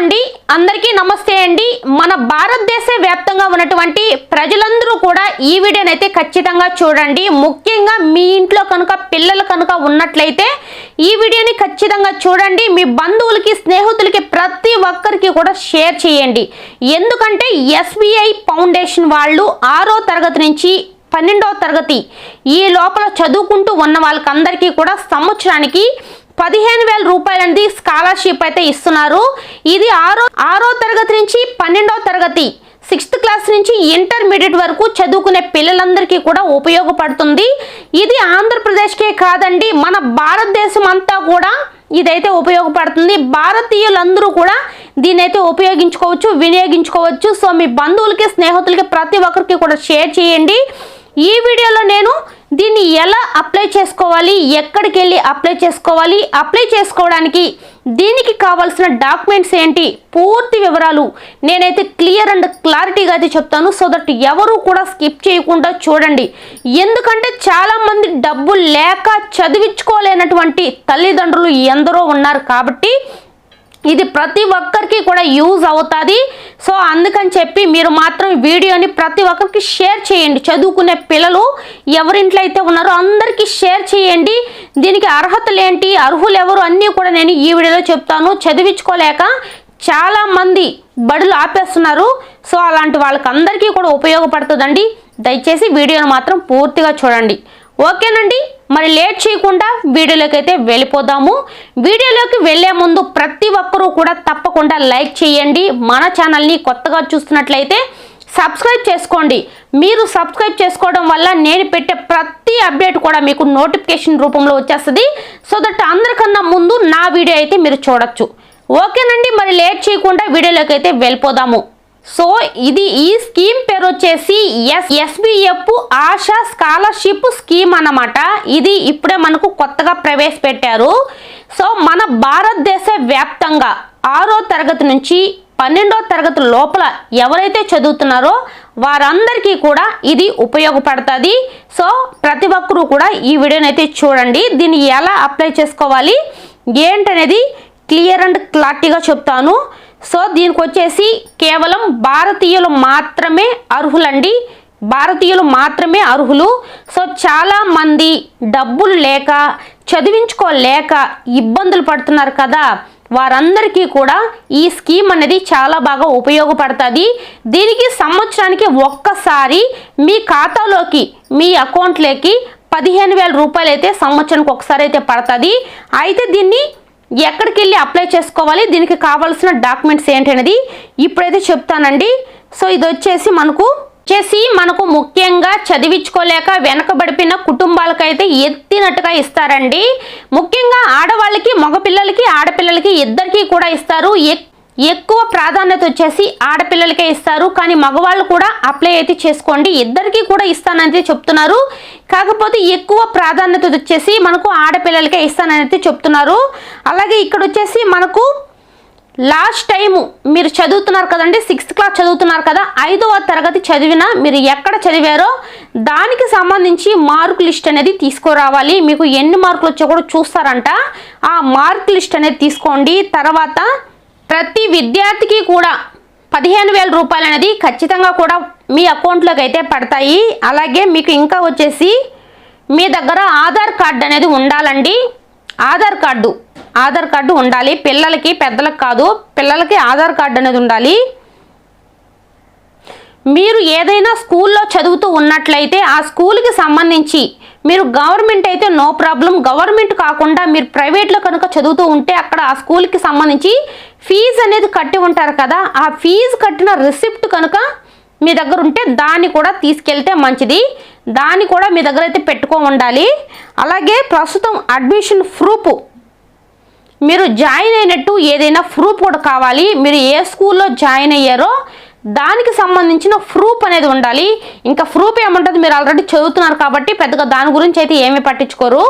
అండి. అందరికీ నమస్తే అండి. మన భారతదేశ వ్యాప్తంగా ఉన్నటువంటి ప్రజలందరూ కూడా ఈ వీడియోని అయితే ఖచ్చితంగా చూడండి. ముఖ్యంగా మీ ఇంట్లో కనుక పిల్లలు కనుక ఉన్నట్లయితే ఈ వీడియోని ఖచ్చితంగా చూడండి. మీ బంధువులకి స్నేహితులకి ప్రతి ఒక్కరికి కూడా షేర్ చేయండి. ఎందుకంటే ఎస్బీఐ ఫౌండేషన్ వాళ్ళు ఆరో తరగతి నుంచి పన్నెండవ తరగతి ఈ లోపల చదువుకుంటూ ఉన్న వాళ్ళకందరికీ కూడా సంవత్సరానికి పదిహేను వేల రూపాయలది స్కాలర్షిప్ అయితే ఇస్తున్నారు. ఇది ఆరో ఆరో తరగతి నుంచి పన్నెండవ తరగతి సిక్స్త్ క్లాస్ నుంచి ఇంటర్మీడియట్ వరకు చదువుకునే పిల్లలందరికీ కూడా ఉపయోగపడుతుంది. ఇది ఆంధ్రప్రదేశ్కే కాదండి మన భారతదేశం అంతా కూడా ఇదైతే ఉపయోగపడుతుంది. భారతీయులందరూ కూడా దీన్ని అయితే ఉపయోగించుకోవచ్చు వినియోగించుకోవచ్చు. సో మీ బంధువులకి స్నేహితులకి ప్రతి ఒక్కరికి కూడా షేర్ చేయండి. ఈ వీడియోలో నేను దీన్ని ఎలా అప్లై చేసుకోవాలి? ఎక్కడికి వెళ్ళి అప్లై చేసుకోవాలి? అప్లై చేసుకోవడానికి దీనికి కావాల్సిన డాక్యుమెంట్స్ ఏంటి? పూర్తి వివరాలు నేనైతే క్లియర్ అండ్ క్లారిటీగా అయితే చెప్తాను. సో దట్ ఎవరు కూడా స్కిప్ చేయకుండా చూడండి. ఎందుకంటే చాలామంది డబ్బు లేక చదివించుకోలేనటువంటి తల్లిదండ్రులు ఎందరో ఉన్నారు కాబట్టి ఇది ప్రతి ఒక్కరికి కూడా యూజ్ అవుతుంది. సో అందుకని చెప్పి మీరు మాత్రం వీడియోని ప్రతి ఒక్కరికి షేర్ చేయండి. చదువుకునే పిల్లలు ఎవరింట్లో అయితే ఉన్నారో అందరికీ షేర్ చేయండి. దీనికి అర్హతలు ఏంటి అర్హులు ఎవరు అన్నీ కూడా నేను ఈ వీడియోలో చెప్తాను. చదివించుకోలేక చాలామంది బడులు ఆపేస్తున్నారు. సో అలాంటి వాళ్ళకి అందరికీ కూడా ఉపయోగపడుతుందండి. దయచేసి వీడియోను మాత్రం పూర్తిగా చూడండి. ఓకేనండి మరి లేట్ చేయకుండా వీడియోలోకి అయితే వెళ్ళిపోదాము. వీడియోలోకి వెళ్ళే ముందు ప్రతి ఒక్కరూ కూడా తప్పకుండా లైక్ చేయండి. మన ఛానల్ని కొత్తగా చూస్తున్నట్లయితే సబ్స్క్రైబ్ చేసుకోండి. మీరు సబ్స్క్రైబ్ చేసుకోవడం వల్ల నేను పెట్టే ప్రతి అప్డేట్ కూడా మీకు నోటిఫికేషన్ రూపంలో వచ్చేస్తుంది. సో దట్ అందరికన్నా ముందు నా వీడియో అయితే మీరు చూడొచ్చు. ఓకేనండి మరి లేట్ చేయకుండా వీడియోలోకి అయితే వెళ్ళిపోదాము. సో ఇది ఈ స్కీమ్ పేరు వచ్చేసి S SBF Asha scholarship scheme అన్నమాట. ఇది ఇప్పుడే మనకు కొత్తగా ప్రవేశపెట్టారు. సో మన భారతదేశ వ్యాప్తంగా ఆరో తరగతి నుంచి పన్నెండో తరగతి లోపల ఎవరైతే చదువుతున్నారో వారందరికీ కూడా ఇది ఉపయోగపడుతుంది. సో ప్రతి ఒక్కరూ కూడా ఈ వీడియోనైతే చూడండి. దీన్ని ఎలా అప్లై చేసుకోవాలి ఏంటనేది క్లియర్ అండ్ క్లారిటీగా చెప్తాను. సో దీనికి వచ్చేసి కేవలం భారతీయులు మాత్రమే అర్హులండి. భారతీయులు మాత్రమే అర్హులు. సో చాలా మంది డబ్బులు లేక చదివించుకోలేక ఇబ్బందులు పడుతున్నారు కదా. వారందరికీ కూడా ఈ స్కీమ్ అనేది చాలా బాగా ఉపయోగపడుతుంది. దీనికి సంవత్సరానికి ఒక్కసారి మీ ఖాతాలోకి మీ అకౌంట్లోకి పదిహేను వేల రూపాయలు అయితే సంవత్సరానికి ఒకసారి అయితే పడుతుంది. అయితే దీన్ని ఎక్కడికి వెళ్ళి అప్లై చేసుకోవాలి? దీనికి కావాల్సిన డాక్యుమెంట్స్ ఏంటనేది ఇప్పుడైతే చెప్తానండి. సో ఇది వచ్చేసి మనకు వచ్చేసి మనకు ముఖ్యంగా చదివించుకోలేక వెనకబడిపోయిన కుటుంబాలకైతే ఎత్తినట్టుగా ఇస్తారండి. ముఖ్యంగా ఆడవాళ్ళకి మగపిల్లలకి ఆడపిల్లలకి ఇద్దరికీ కూడా ఇస్తారు. ఎక్- ఎక్కువ ప్రాధాన్యత వచ్చేసి ఆడపిల్లలకే ఇస్తారు. కానీ మగవాళ్ళు కూడా అప్లై అయితే చేసుకోండి. ఇద్దరికీ కూడా ఇస్తానైతే చెప్తున్నారు. కాకపోతే ఎక్కువ ప్రాధాన్యత వచ్చేసి మనకు ఆడపిల్లలకే ఇస్తానైతే చెప్తున్నారు. అలాగే ఇక్కడ వచ్చేసి మనకు లాస్ట్ టైం మీరు చదువుతున్నారు కదండి సిక్స్త్ క్లాస్ చదువుతున్నారు కదా ఐదవ తరగతి చదివిన మీరు ఎక్కడ చదివారో దానికి సంబంధించి మార్క్ లిస్ట్ అనేది తీసుకురావాలి. మీకు ఎన్ని మార్కులు వచ్చో కూడా చూస్తారంట. ఆ మార్క్ లిస్ట్ అనేది తీసుకోండి. తర్వాత ప్రతి విద్యార్థికి కూడా పదిహేను వేల రూపాయలు అనేది ఖచ్చితంగా కూడా మీ అకౌంట్లోకి అయితే పడతాయి. అలాగే మీకు ఇంకా వచ్చేసి మీ దగ్గర ఆధార్ కార్డు అనేది ఉండాలండి. ఆధార్ కార్డు ఆధార్ కార్డు ఉండాలి. పిల్లలకి పెద్దలకు కాదు పిల్లలకి ఆధార్ కార్డు అనేది ఉండాలి. మీరు ఏదైనా స్కూల్లో చదువుతూ ఉన్నట్లయితే ఆ స్కూల్కి సంబంధించి మీరు గవర్నమెంట్ అయితే నో ప్రాబ్లం. గవర్నమెంట్ కాకుండా మీరు ప్రైవేట్లో కనుక చదువుతూ ఉంటే అక్కడ ఆ స్కూల్కి సంబంధించి ఫీజు అనేది కట్టి ఉంటారు కదా ఆ ఫీజు కట్టిన రిసిప్ట్ కనుక మీ దగ్గర ఉంటే దాన్ని కూడా తీసుకెళ్తే మంచిది. దాన్ని కూడా మీ దగ్గర అయితే పెట్టుకో ఉండాలి. అలాగే ప్రస్తుతం అడ్మిషన్ ప్రూఫ్ మీరు జాయిన్ అయినట్టు ఏదైనా ప్రూఫ్ కూడా కావాలి. మీరు ఏ స్కూల్లో జాయిన్ అయ్యారో దానికి సంబంధించిన ప్రూఫ్ అనేది ఉండాలి. ఇంకా ప్రూఫ్ ఏముంటుంది మీరు ఆల్రెడీ చదువుతున్నారు కాబట్టి పెద్దగా దాని గురించి అయితే ఏమీ పట్టించుకోరు.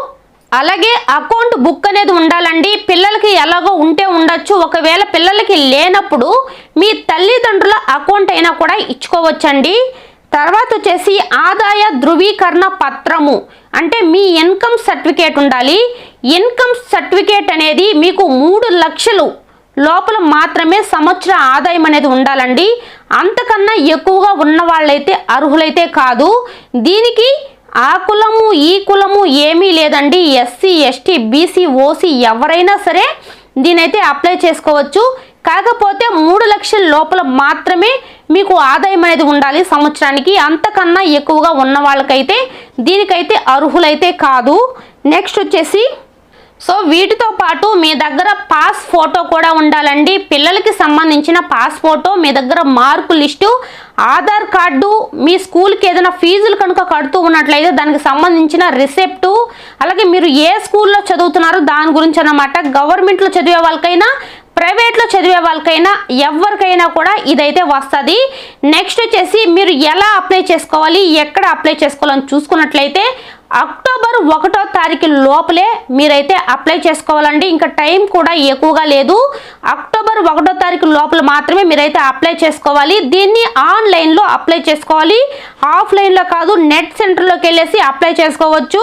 అలాగే అకౌంట్ బుక్ అనేది ఉండాలండి. పిల్లలకి ఎలాగో ఉంటే ఉండొచ్చు. ఒకవేళ పిల్లలకి లేనప్పుడు మీ తల్లిదండ్రుల అకౌంట్ అయినా కూడా ఇచ్చుకోవచ్చండి. తర్వాత వచ్చేసి ఆదాయ ధృవీకరణ పత్రము. అంటే మీ ఇన్కమ్ సర్టిఫికేట్ ఉండాలి. ఇన్కమ్ సర్టిఫికేట్ అనేది మీకు మూడు లక్షలు లోపల మాత్రమే సంవత్సర ఆదాయం అనేది ఉండాలండి. అంతకన్నా ఎక్కువగా ఉన్న వాళ్ళైతే అర్హులైతే కాదు. దీనికి ఆ కులము ఈ కులము ఏమీ లేదండి. ఎస్సీ ఎస్టీ బీసీ ఓసీ ఎవరైనా సరే దీనైతే అప్లై చేసుకోవచ్చు. కాకపోతే మూడు లక్షల లోపల మాత్రమే మీకు ఆదాయం అనేది ఉండాలి సంవత్సరానికి. అంతకన్నా ఎక్కువగా ఉన్న వాళ్ళకైతే దీనికైతే అర్హులైతే కాదు. నెక్స్ట్ వచ్చేసి సో వీటితో పాటు మీ దగ్గర పాస్ ఫోటో కూడా ఉండాలండి. పిల్లలకి సంబంధించిన పాస్ ఫోటో మీ దగ్గర మార్కు లిస్టు ఆధార్ కార్డు మీ స్కూల్కి ఏదైనా ఫీజులు కనుక కడుతూ ఉన్నట్లయితే దానికి సంబంధించిన రిసెప్టు అలాగే మీరు ఏ స్కూల్లో చదువుతున్నారో దాని గురించి అనమాట గవర్నమెంట్లో చదివే వాళ్ళకైనా ప్రైవేట్లో చదివే వాళ్ళకైనా ఎవరికైనా కూడా ఇదైతే వస్తుంది. నెక్స్ట్ వచ్చేసి మీరు ఎలా అప్లై చేసుకోవాలి ఎక్కడ అప్లై చేసుకోవాలని చూసుకున్నట్లయితే అక్టోబర్ ఒకటో తారీఖు లోపలే మీరైతే అప్లై చేసుకోవాలండి. ఇంకా టైం కూడా ఎక్కువగా లేదు. అక్టోబర్ ఒకటో తారీఖు లోపల మాత్రమే మీరైతే అప్లై చేసుకోవాలి. దీన్ని ఆన్లైన్లో అప్లై చేసుకోవాలి. ఆఫ్లైన్లో కాదు నెట్ సెంటర్లోకి వెళ్ళేసి అప్లై చేసుకోవచ్చు.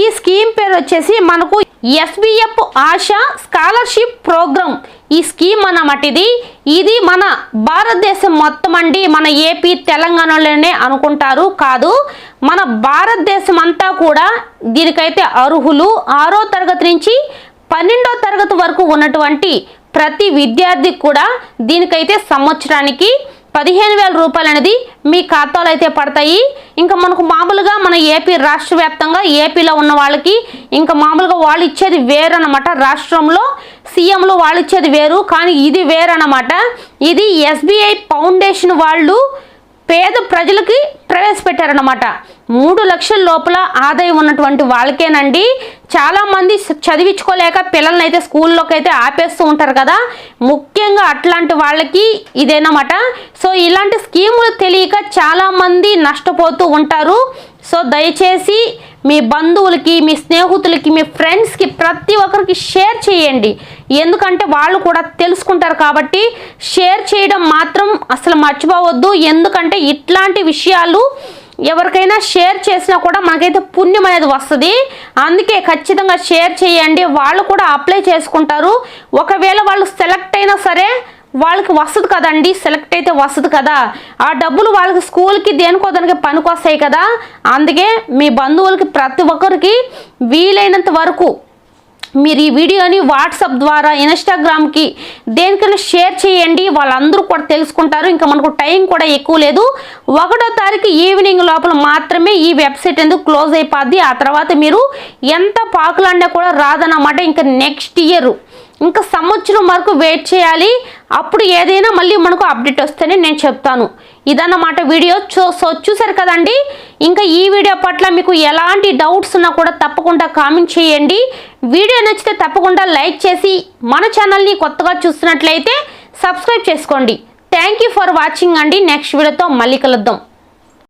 ఈ స్కీమ్ పేరు వచ్చేసి మనకు ఎస్బిఎఫ్ ఆశా స్కాలర్షిప్ ప్రోగ్రామ్ ఈ స్కీమ్ అన్నమాట ఇది ఇది మన భారతదేశం మొత్తం అండి. మన ఏపీ తెలంగాణలోనే అనుకుంటారు. కాదు మన భారతదేశం అంతా కూడా దీనికైతే అర్హులు. ఆరో తరగతి నుంచి పన్నెండో తరగతి వరకు ఉన్నటువంటి ప్రతి విద్యార్థికి కూడా దీనికైతే సంవత్సరానికి పదిహేను వేల రూపాయలు అనేది మీ ఖాతాలో అయితే పడతాయి. ఇంకా మనకు మామూలుగా మన ఏపీ రాష్ట్ర వ్యాప్తంగా ఏపీలో ఉన్న వాళ్ళకి ఇంకా మామూలుగా వాళ్ళు ఇచ్చేది వేరు అనమాట రాష్ట్రంలో సీఎంలు వాళ్ళు ఇచ్చేది వేరు కానీ ఇది వేరు అనమాట ఇది ఎస్బీఐ ఫౌండేషన్ వాళ్ళు పేద ప్రజలకి ప్రవేశపెట్టారనమాట మూడు లక్షల లోపల ఆదాయం ఉన్నటువంటి వాళ్ళకేనండి. చాలామంది చదివించుకోలేక పిల్లల్ని అయితే స్కూల్లోకి అయితే ఆపేస్తూ ఉంటారు కదా. ముఖ్యంగా అట్లాంటి వాళ్ళకి ఇదేనమాట. సో ఇలాంటి స్కీములు తెలియక చాలామంది నష్టపోతూ ఉంటారు. సో దయచేసి మీ బంధువులకి మీ స్నేహితులకి మీ ఫ్రెండ్స్కి ప్రతి ఒక్కరికి షేర్ చేయండి. ఎందుకంటే వాళ్ళు కూడా తెలుసుకుంటారు కాబట్టి షేర్ చేయడం మాత్రం అసలు మర్చిపోవద్దు. ఎందుకంటే ఇట్లాంటి విషయాలు ఎవరికైనా షేర్ చేసినా కూడా మనకైతే పుణ్యం అనేది వస్తుంది. అందుకే ఖచ్చితంగా షేర్ చేయండి. వాళ్ళు కూడా అప్లై చేసుకుంటారు. ఒకవేళ వాళ్ళు సెలెక్ట్ అయినా సరే వాళ్ళకి వస్తుంది కదండి. సెలెక్ట్ అయితే వస్తుంది కదా. ఆ డబ్బులు వాళ్ళకి స్కూల్కి దేనికో దానికి పనికొస్తాయి కదా. అందుకే మీ బంధువులకి ప్రతి ఒక్కరికి వీలైనంత వరకు మీరు ఈ వీడియోని వాట్సాప్ ద్వారా ఇన్స్టాగ్రామ్కి దేనికైనా షేర్ చేయండి. వాళ్ళందరూ కూడా తెలుసుకుంటారు. ఇంకా మనకు టైం కూడా ఎక్కువ లేదు. ఒకటో తారీఖు ఈవినింగ్ లోపల మాత్రమే ఈ వెబ్సైట్ ఎందుకు క్లోజ్ అయిపోద్ది? ఆ తర్వాత మీరు ఎంత పాకులాడినా కూడా రాదన్నమాట ఇంకా నెక్స్ట్ ఇయర్. ఇంకా సంవత్సరం వరకు వెయిట్ చేయాలి. అప్పుడు ఏదైనా మళ్ళీ మనకు అప్డేట్ వస్తేనే నేను చెప్తాను. ఇదన్నమాట వీడియో. చూ సో చూసారు కదండి? ఇంకా ఈ వీడియో పట్ల మీకు ఎలాంటి డౌట్స్ ఉన్నా కూడా తప్పకుండా కామెంట్ చేయండి. వీడియో నచ్చితే తప్పకుండా లైక్ చేసి మన ఛానల్ని కొత్తగా చూస్తున్నట్లయితే సబ్స్క్రైబ్ చేసుకోండి. థ్యాంక్ యూ ఫర్ వాచింగ్ అండి. నెక్స్ట్ వీడియోతో మళ్ళీ కలుద్దాం.